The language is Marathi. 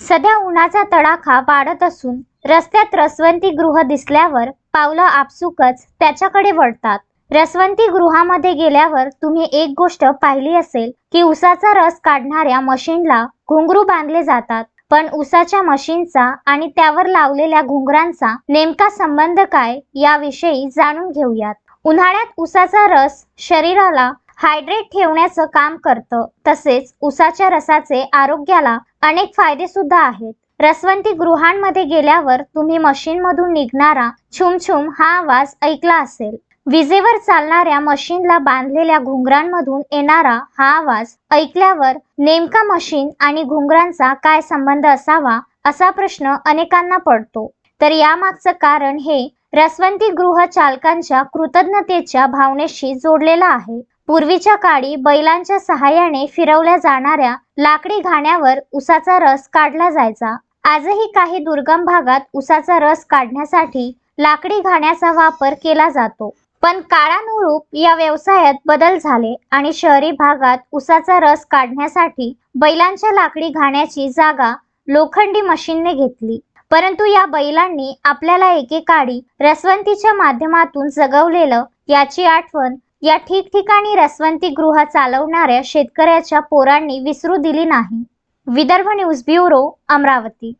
सध्या उन्हाचा तडाखा वाढत असून रस्त्यात रसवंती गृह दिसल्यावर पावलं आपसुकच त्याच्याकडे वळतात. रसवंती गृहामध्ये गेल्यावर तुम्ही एक गोष्ट पाहिली असेल की उसाचा रस काढणाऱ्या मशीनला घुंगरू बांधले जातात. पण उसाच्या मशीनचा आणि त्यावर लावलेल्या घुंगरांचा नेमका संबंध काय याविषयी जाणून घेऊयात. उन्हाळ्यात उसाचा रस शरीराला हायड्रेट ठेवण्याचं काम करतं. तसेच उसाच्या रसाचे आरोग्याला अनेक फायदे सुद्धा आहेत. रसवंती गृहांमध्ये गेल्यावर तुम्ही मशीनमधून निघणारा छुमछुम हा आवाज ऐकला असेल. विजेवर चालणाऱ्या मशीनला बांधलेल्या घुंगरांमधून येणारा हा आवाज ऐकल्यावर नेमका मशीन आणि घुंगरांचा काय संबंध असावा असा प्रश्न अनेकांना पडतो. तर यामागचं कारण हे रसवंती गृह चालकांच्या कृतज्ञतेच्या भावनेशी जोडलेलं आहे. पूर्वीच्या काळी बैलांच्या सहाय्याने फिरवल्या जाणाऱ्या लाकडी घाण्यावर उसाचा रस काढला जायचा. आजही काही दुर्गम भागात उसाचा रस काढण्यासाठी लाकडी घाण्याचा वापर केला जातो. पण काळानुरूप या व्यवसायात बदल झाले आणि शहरी भागात उसाचा रस काढण्यासाठी बैलांच्या लाकडी घाण्याची जागा लोखंडी मशीनने घेतली. परंतु या बैलांनी आपल्याला एकेकाळी रसवंतीच्या माध्यमातून जगवलेलं याची आठवण या ठिकठिकाणी रसवंती गृह चालवणाऱ्या शेतकऱ्याच्या पोरांनी विसरू दिली नाही. Vidarbha news bureau Amravati.